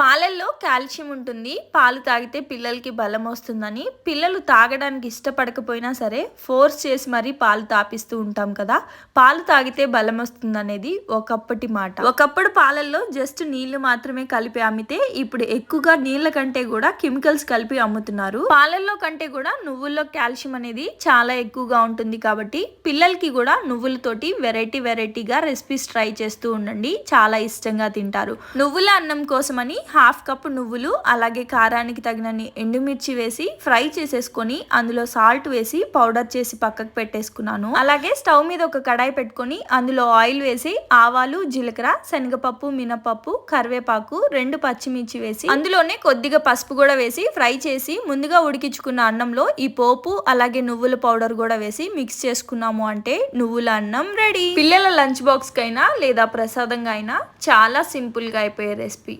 పాలల్లో కాల్షియం ఉంటుంది. పాలు తాగితే పిల్లలకి బలం వస్తుందని. పిల్లలు తాగడానికి ఇష్టపడకపోయినా సరే ఫోర్స్ చేసి మరీ పాలు తాపిస్తూ ఉంటాం కదా. పాలు తాగితే బలం వస్తుంది అనేది ఒకప్పటి మాట. ఒకప్పుడు పాలల్లో జస్ట్ నీళ్ళు మాత్రమే కలిపి అమ్మితే ఇప్పుడు ఎక్కువగా నీళ్ళ కంటే కూడా కెమికల్స్ కలిపి అమ్ముతున్నారు. పాలల్లో కంటే కూడా నువ్వుల్లో కాల్షియం అనేది చాలా ఎక్కువగా ఉంటుంది కాబట్టి పిల్లలకి కూడా నువ్వులతోటి వెరైటీ వెరైటీగా రెసిపీస్ ట్రై చేస్తూ ఉండండి. చాలా ఇష్టంగా తింటారు. నువ్వుల అన్నం కోసమని హాఫ్ కప్ నువ్వులు అలాగే కారానికి తగినన్ని ఎండుమిర్చి వేసి ఫ్రై చేసేసుకొని అందులో సాల్ట్ వేసి పౌడర్ చేసి పక్కకు పెట్టేసుకున్నాను. అలాగే స్టవ్ మీద ఒక కడాయి పెట్టుకొని అందులో ఆయిల్ వేసి ఆవాలు జీలకర్ర శనగపప్పు మినపప్పు కరివేపాకు రెండు పచ్చిమిర్చి వేసి అందులోనే కొద్దిగా పసుపు కూడా వేసి ఫ్రై చేసి ముందుగా ఉడికించుకున్న అన్నంలో ఈ పోపు అలాగే నువ్వుల పౌడర్ కూడా వేసి మిక్స్ చేసుకున్నాము అంటే నువ్వుల అన్నం రెడీ. పిల్లల లంచ్ బాక్స్ కైనా లేదా ప్రసాదంగా అయినా చాలా సింపుల్గా అయిపోయే రెసిపీ.